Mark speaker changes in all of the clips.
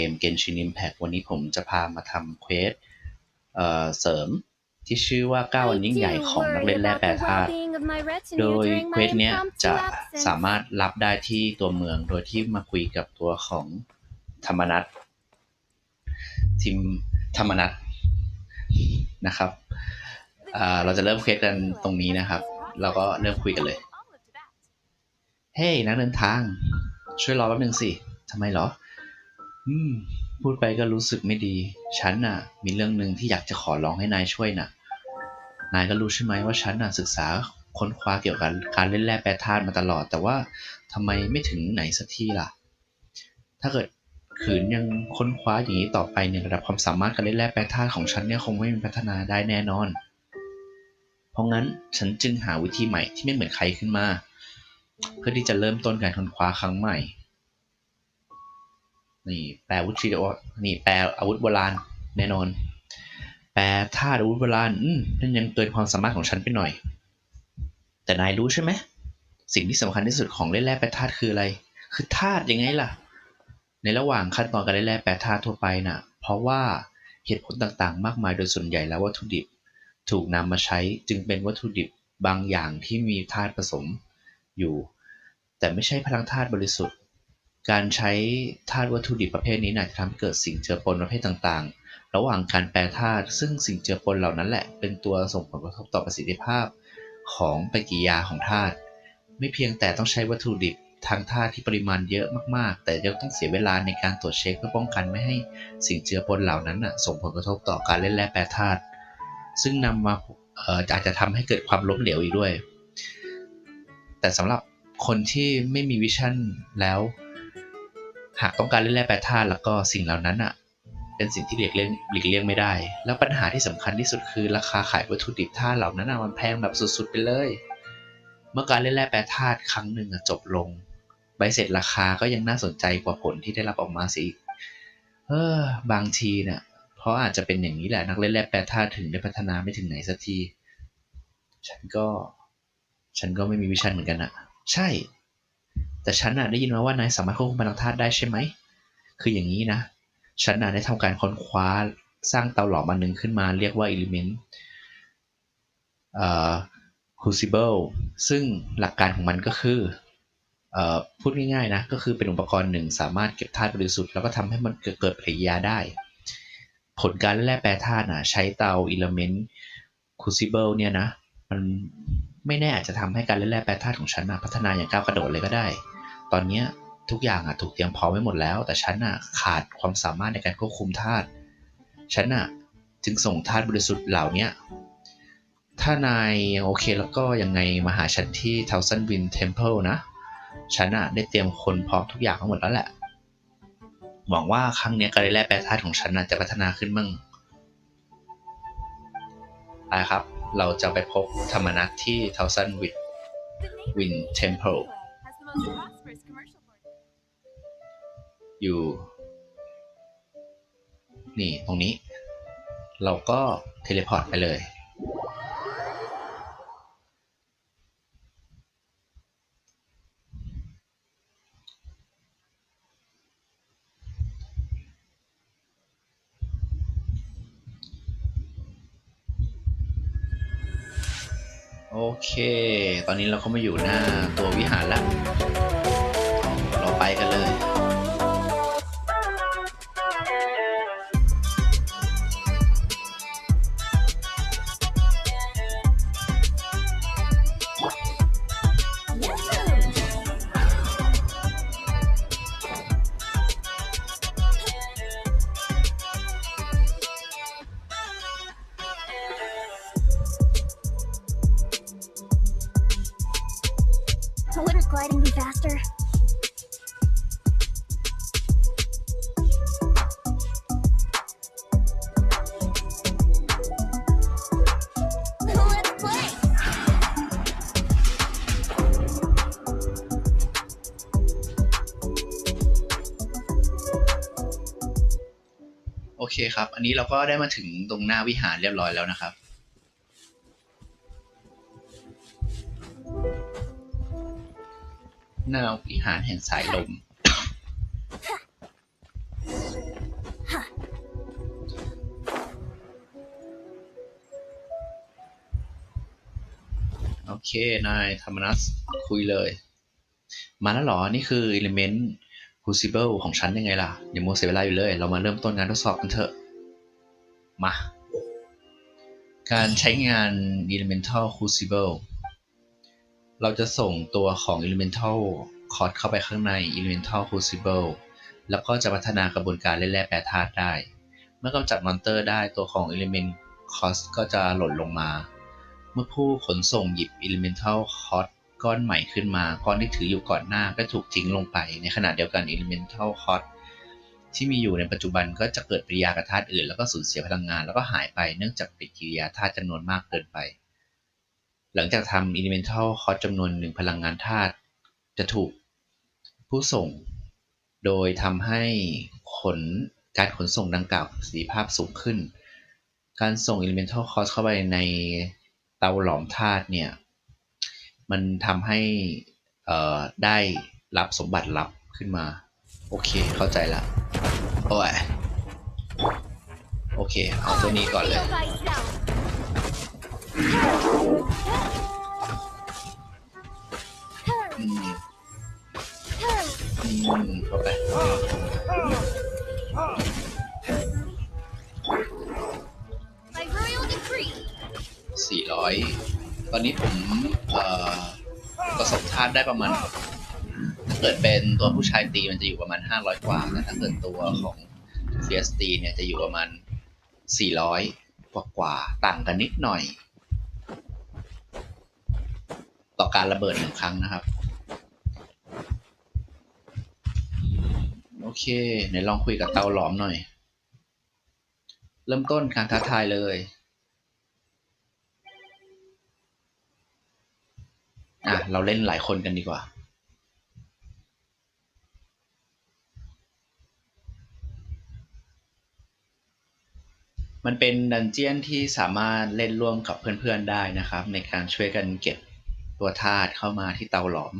Speaker 1: เกม Genshin Impact วันนี้ผมจะพามาทำเควสเอ่อเสริมที่ชื่อว่าก้าวอันยิ่งใหญ่ของนักเล่นแร่แปรธาตุ โดยเควสเนี้ยจะสามารถรับได้ที่ตัวเมืองโดยที่มาคุยกับตัวของธรรมนัททีมธรรมนัทนะครับอ่าเราจะเริ่มเควสกันตรงนี้นะครับเราก็เริ่มคุยกันเลย เฮ้ยนักเดินทาง ช่วยรอแป๊บนึงสิทำไมเหรอ อืม พูดไปก็รู้สึกไม่ดี ฉันน่ะ มีเรื่องหนึ่งที่อยากจะขอร้องให้นายช่วยน่ะ นายก็รู้ใช่ไหมว่าฉันน่ะศึกษาค้นคว้าเกี่ยวกับการเล่นแร่แปรธาตุมาตลอด แต่ว่าทำไมไม่ถึงไหนสักทีล่ะ ถ้าเกิดขืนยังค้นคว้าอย่างนี้ต่อไปเนี่ยระดับความสามารถการเล่นแร่แปรธาตุของฉันเนี่ยคงไม่มีพัฒนาได้แน่นอน เพราะงั้นฉันจึงหาวิธีใหม่ที่ไม่เหมือนใครขึ้นมา เพื่อที่จะเริ่มต้นการค้นคว้าครั้งใหม่ นี่แปลวุธชีโอนี่แปลอาวุธโบราณแน่นอน แปลธาตุอาวุธโบราณอืมนั่นยังเกินความสามารถของฉันไปหน่อย แต่นายรู้ใช่ไหมสิ่งที่สำคัญที่สุดของเล่นแร่แปรธาตุคืออะไร คือธาตุยังไงล่ะ ในระหว่างขั้นตอนการเล่นแร่แปรธาตุทั่วไปน่ะ เพราะว่าเหตุผลต่างๆ มากมายโดยส่วนใหญ่แล้ววัตถุดิบ ถูกนำมาใช้จึงเป็นวัตถุดิบบางอย่างที่มีธาตุผสมอยู่ แต่ไม่ใช่พลังธาตุบริสุทธิ์ การใช้ธาตุวัตถุดิบประเภทนี้นะทำเกิดสิ่งเจือปนประเภทต่างๆ ระหว่างการแปรธาตุซึ่งสิ่งเจือปนเหล่านั้นแหละ เป็นตัวส่งผลกระทบต่อประสิทธิภาพของปฏิกิริยาของธาตุไม่เพียงแต่ต้องใช้วัตถุดิบทางธาตุที่ปริมาณเยอะมากๆ แต่ยังต้องเสียเวลาในการตรวจเช็คเพื่อป้องกันไม่ให้สิ่งเจือปนเหล่านั้นนะส่งผลกระทบต่อการเล่นแร่แปรธาตุซึ่งนำมาอออาจจะทำให้เกิดความล้มเหลวอีกด้วย แต่สำหรับคนที่ไม่มีวิชั่นแล้ว หากต้องการเล่นแร่แปรธาตุแล้วก็สิ่งเหล่านั้นอะเป็นสิ่งที่หลีกเลี่ยงหลีกเลี่ยงไม่ได้ แล้วปัญหาที่สำคัญที่สุดคือราคาขายวัตถุดิบธาตุเหล่านั้นอะมันแพงแบบสุดๆไปเลย เมื่อการเล่นแร่แปรธาตุครั้งหนึ่งจบลง ใบเสร็จราคาก็ยังน่าสนใจกว่าผลที่ได้รับออกมาสิอีกเออบางทีเนี่ยเพราะอาจจะเป็นอย่างนี้แหละนักเล่นแร่แปรธาตุถึงได้พัฒนาไม่ถึงไหนสักที ฉันก็ ฉันก็ไม่มีวิชั่นเหมือนกันอะใช่ แต่ฉันน่ะได้ยินมาว่านายสามารถควบคุมพลังธาตุได้ใช่ไหม คืออย่างนี้นะ ฉันน่ะได้ทำการค้นคว้าสร้างเตาหลอมอันหนึ่งขึ้นมาเรียกว่า element เอ่อ crucible ซึ่งหลักการของมันก็คือเอ่อพูดง่ายๆนะ ก็คือเป็นอุปกรณ์หนึ่งสามารถเก็บธาตุบริสุทธิ์แล้วก็ทำให้มันเกิดเกิดปฏิกิริยาได้ ผลการแล่แปรธาตุน่ะใช้เตา element crucible เนี่ยนะ มันไม่แน่อาจจะทำให้การเล่นแร่แปรธาตุของฉันน่ะพัฒนาอย่างก้าวกระโดดเลยก็ได้ ตอนนี้ทุกอย่างอะถูกเตรียมพร้อมไว้หมดแล้ว แต่ฉันน่ะขาดความสามารถในการควบคุมธาตุฉันน่ะจึงส่งธาตุบริสุทธิ์เหล่านี้ถ้านายโอเคแล้วก็ยังไงมาหาฉันที่ Thousand Wind Temple นะ ฉันน่ะได้เตรียมคนพร้อมทุกอย่างทั้งหมดแล้วแหละ หวังว่าครั้งนี้การเล่นแร่แปรธาตุของฉันน่ะจะพัฒนาขึ้นมั่งไปครับ เราจะไปพบธรรมนัตที่ Thousand Wind Wind Temple อยู่ นี่ตรงนี้ เราก็เทเลพอร์ตไปเลยโอเค อนนี้เราก็มาอยู่หน้าตัววิหารแล้ว โอเคครับ อันนี้เราก็ได้มาถึงตรงหน้าวิหารเรียบร้อยแล้วนะครับ หน้าวิหารแห่งสายลม โอเค นายธรรมนัสคุยเลย มาแล้วหรอ นี่คืออิเลเมนต์ Crucible ของฉันยังไงล่ะอย่ามัวเสียเวลาอยู่เลย เรามาเริ่มต้นงานทดสอบกันเถอะ มา การใช้งาน Elemental Crucible เราจะส่งตัวของ Elemental Code เข้าไปข้างใน Elemental Crucible แล้วก็จะพัฒนากระบวนการเล่นแร่แปรธาตุได้ เมื่อกำจัดมอนเตอร์ได้ตัวของ Element Cost ก็จะหล่นลงมา เมื่อผู้ขนส่งหยิบ Elemental Cost ก้อนใหม่ขึ้นมา ก้อนที่ถืออยู่ก่อนหน้าก็ถูกทิ้งลงไป ในขณะเดียวกัน Elemental Cost ที่มีอยู่ในปัจจุบันก็จะเกิดปฏิกิริยากับธาตุอื่น แล้วก็สูญเสียพลังงานแล้วก็หายไปเนื่องจากปฏิกิริยาธาตุจำนวนมากเกินไป หลังจากทำ Elemental Cost จำนวนหนึ่งพลังงานธาตุจะถูกผู้ส่ง โดยทำให้ขนการขนส่งดังกล่าวประสิทธิภาพสูงขึ้น การส่ง Elemental Cost เข้าไปในเตาหลอมธาตุเนี่ย มันทำให้เอ่อได้รับสมบัติลับขึ้นมา โอเคเข้าใจละโอ้ยโอเค เอาตัวนี้ก่อนเลย
Speaker 2: Go by yourself.
Speaker 1: อืม อืมเข้าไป
Speaker 2: By royal decree.
Speaker 1: สี่ร้อย ตอนนี้ผมาตุได้ประมาณ ถ้าเกิดเป็นตัวผู้ชายตีมันจะอยู่ประมาณห้าร้อยกว่าแต่ถ้าเกิดตัวของเฟียสตีเนี่ยจะอยู่ประมาณสี่ร้อยกว่ากว่าต่างกันนิดหน่อย ต่อการระเบิดหนึ่งครั้งนะครับ โอเคไหนลองคุยกับเตาหลอมหน่อย เริ่มต้นการท้าทายเลย อะ เราเล่นหลายคนกันดีกว่า มันเป็นดันเจียนที่สามารถเล่นร่วมกับเพื่อนๆได้นะครับ ในการช่วยกันเก็บตัวธาตุเข้ามาที่เตาหลอม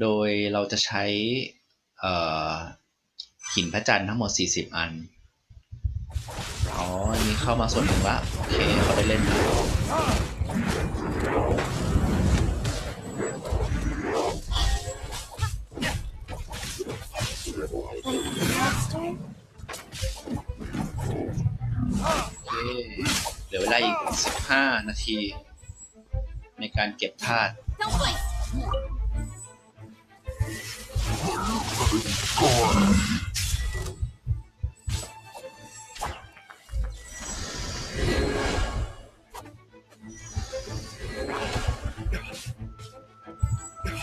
Speaker 1: โดยเราจะใช้หินพระจันทร์ทั้งหมด 40 อันอ๋อนี้เข้ามาส่วนหนึ่งละโอเคเขาได้เล่นแล้ว 15 นาที ในการเก็บธาตุ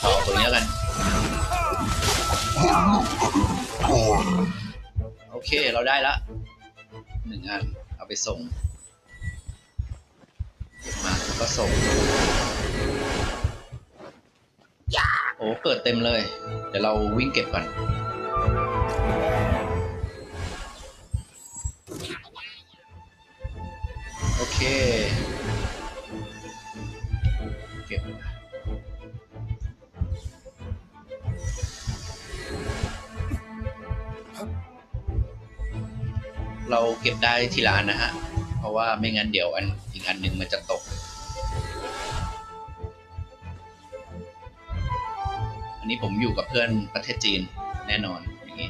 Speaker 1: ต่อตัวนี้กัน โอเค เราได้ละหนึ่งอัน เอาไปส่ง มาแล้วก็ส่งโอ้เกิดเต็มเลย เดี๋ยวเราวิ่งเก็บก่อนโอเค เก็บเราเก็บได้ทีละอันนะฮะ ราะว่าไม่งั้นเดี๋ยวอันอีกอันหนึ่งมันจะตก อันนี้ผมอยู่กับเพื่อนประเทศจีนแน่นอนอย่างนี้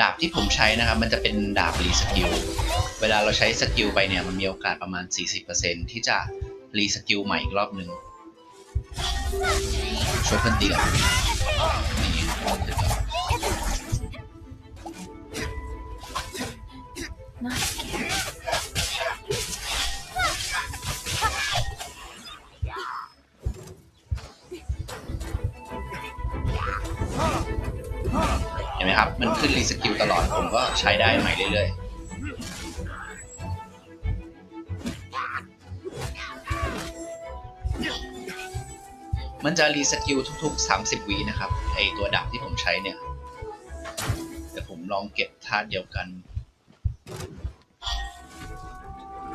Speaker 1: ดาบที่ผมใช้นะครับ มันจะเป็นดาบรีสกิล เวลาเราใช้สกิลไปเนี่ย มันมีโอกาสประมาณ 40%ที่จะรีสกิลใหม่อีกรอบหนึ่งช่วยเพื่อนตีกันนี่ ใช้ได้ใหม่เรื่อยๆ มันจะรีสกิลทุกๆ 30วินะครับไอตัวดาบที่ผมใช้เนี่ยแต่ผมลองเก็บธาตุเดียวกัน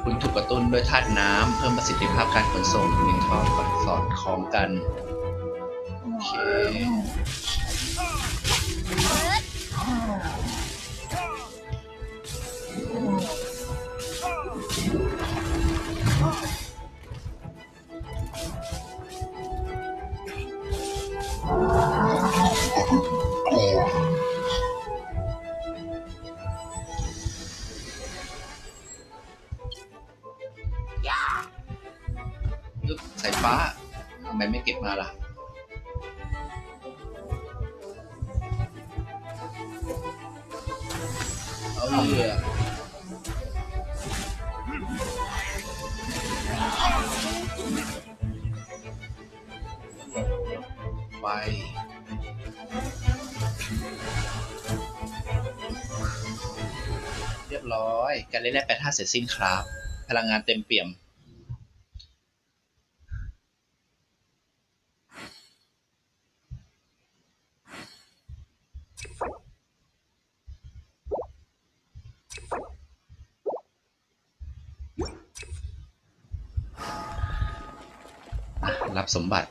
Speaker 1: คุณถูกกระตุ้นด้วยธาตุน้ำเพิ่มประสิทธิภาพการขนส่งหนึ่งทอดสอดคล้องกัน โอเค สายฟ้าทำไมไม่เก็บมาล่ะเอาเรือไวเรียบร้อย การเล่นแร่แปดธาตุเสร็จสิ้นครับ พลังงานเต็มเปี่ยม รับสมบัติ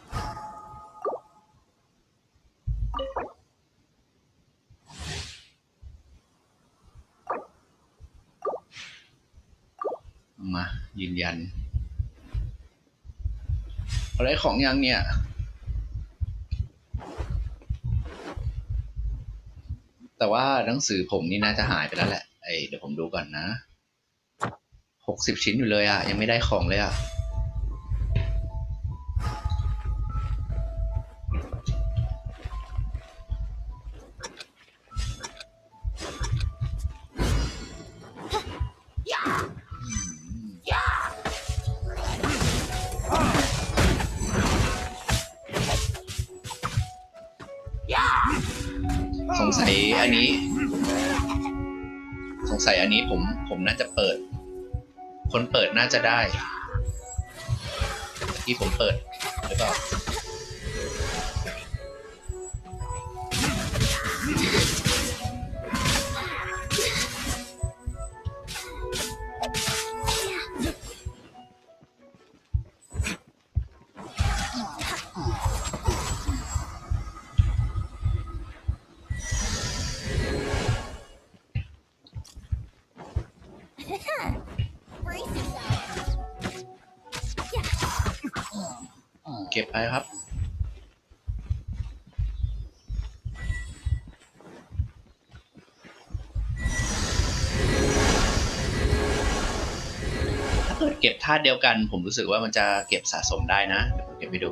Speaker 1: มา ยืนยัน อะไรของยังเนี่ย แต่ว่าหนังสือผมนี่น่าจะหายไปแล้วแหละไอยเดี๋ยวผมดูก่อนนะ หกสิบชิ้นอยู่เลยอะยังไม่ได้ของเลยอะ คนเปิดน่าจะได้ที่ผมเปิดหรือเปล่า ก็บไปครับ ถ้าเกิดเก็บธาตุเดียวกัน ผมรู้สึกว่ามันจะเก็บสะสมได้นะ เดี๋ยวผมเก็บไปดู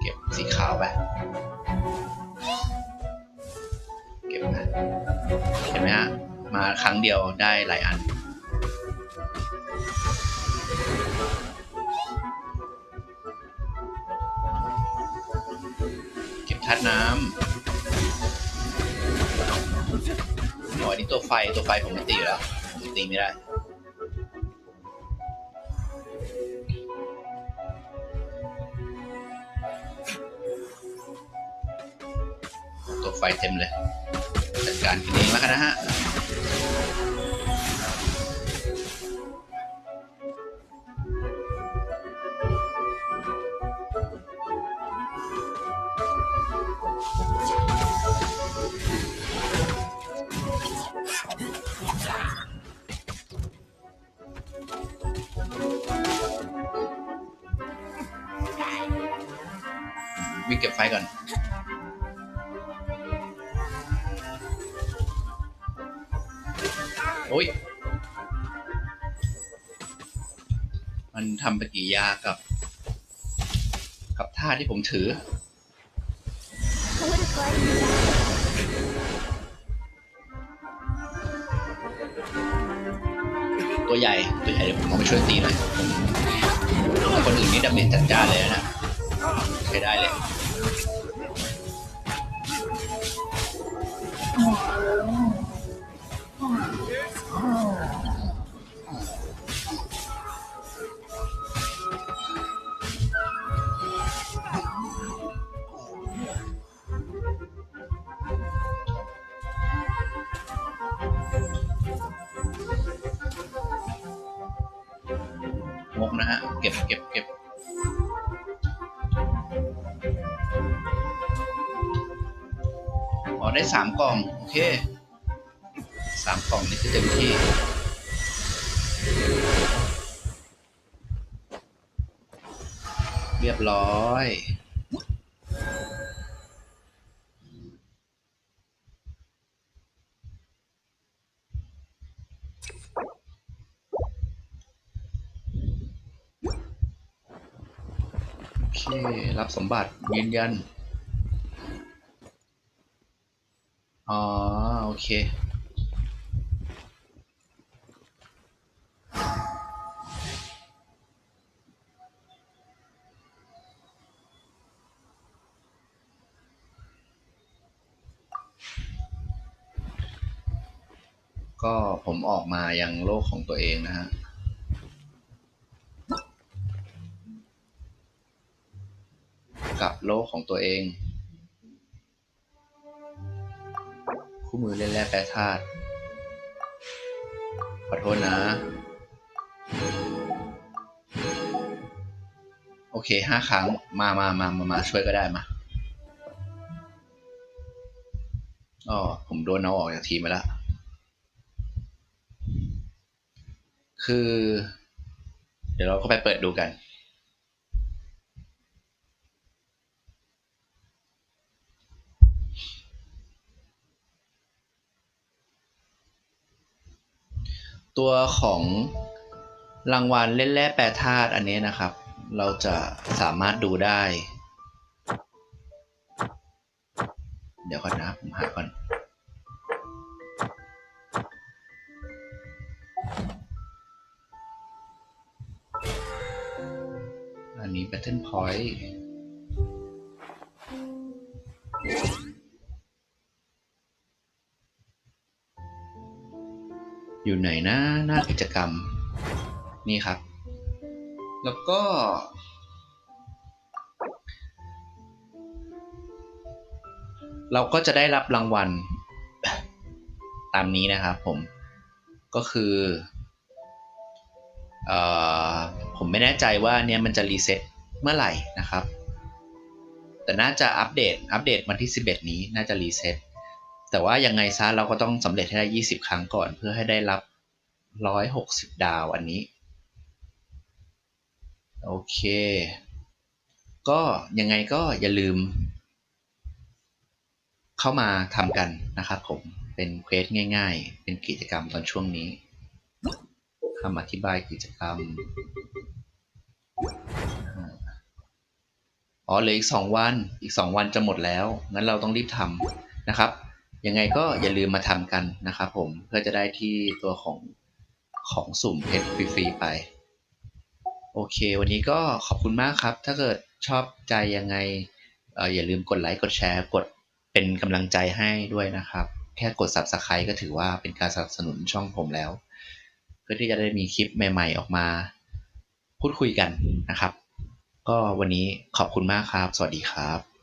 Speaker 1: เก็บสีขาวไป เก็บนะเห็นไหมฮะ มาครั้งเดียวได้หลายอัน ธาตุน้ำอ๋ออันนี้ตัวไฟตัวไฟผมไม่ตีอยู่แล้วผมตีไม่ได้ตัวไฟเต็มเลย จัดการกินเองแล้วกันนะฮะ วิ่งเก็บไฟก่อน โอ้ย มันทำปฏิกิริยากับ กับท่าที่ผมถือ ตัวใหญ่ ตัวใหญ่เดี๋ยวผมเอาไปช่วยตีหน่อยคนอื่นนี่ดาเมจจัดจ้านเลยนะใช้ได้เลย สามกล่อง โอเคสามกล่องนี่คือเต็มที่ เรียบร้อยโอเครับสมบัติยืนยัน อ๋อ โอเค ก็ผมออกมายังโลกของตัวเองนะฮะกับโลกของตัวเอง มือเล่นแร่แปรธาตุขอโทษนะ โอเคห้าครั้งมามามามามาช่วยก็ได้มาอ๋อผมโดนเอาออกจากทีมไปแล้ว คือ เดี๋ยวเราก็ไปเปิดดูกัน ตัวของรางวัลเล่นแร่แปรธาตุอันนี้นะครับ เราจะสามารถดูได้ เดี๋ยวก่อนนะผมหาก่อนอันนี้ Battle Point จกรรมนี่ครับ แล้วก็ เราก็จะได้รับรางวัลตามนี้นะครับผมก็คืออผมไม่แน่ใจว่าเนี่ยมันจะรีเซ็ตเมื่อไหร่นะครับ แต่น่าจะอัปเดตอัปเดตวันที่ 11 นี้น่าจะรีเซ็ตแต่ว่ายังไงซะเราก็ต้องสำเร็จให้ได้ 20 ครั้งก่อนเพื่อให้ได้รับ 160ดาวอันนี้ โอเค ก็ยังไงก็อย่าลืม เข้ามาทำกันนะครับผม เป็นเควสง่าย ๆ เป็นกิจกรรมตอนช่วงนี้คำอธิบายกิจกรรม อ๋อเหลืออีกสองวัน อีกสองวันจะหมดแล้ว งั้นเราต้องรีบทำนะครับ ยังไงก็อย่าลืมมาทำกันนะครับผม เพื่อจะได้ที่ตัวของ ของสุ่มเพชรฟรีๆไป โอเค วันนี้ก็ขอบคุณมากครับ ถ้าเกิดชอบใจยังไงออย่าลืมกดไลค์กดแชร์กดเป็นกำลังใจให้ด้วยนะครับ แค่กด Subscribe ก็ถือว่าเป็นการสนับสนุนช่องผมแล้ว เพื่อที่จะได้มีคลิปใหม่ๆ ออกมา พูดคุยกันนะครับ ก็วันนี้ขอบคุณมากครับ สวัสดีครับ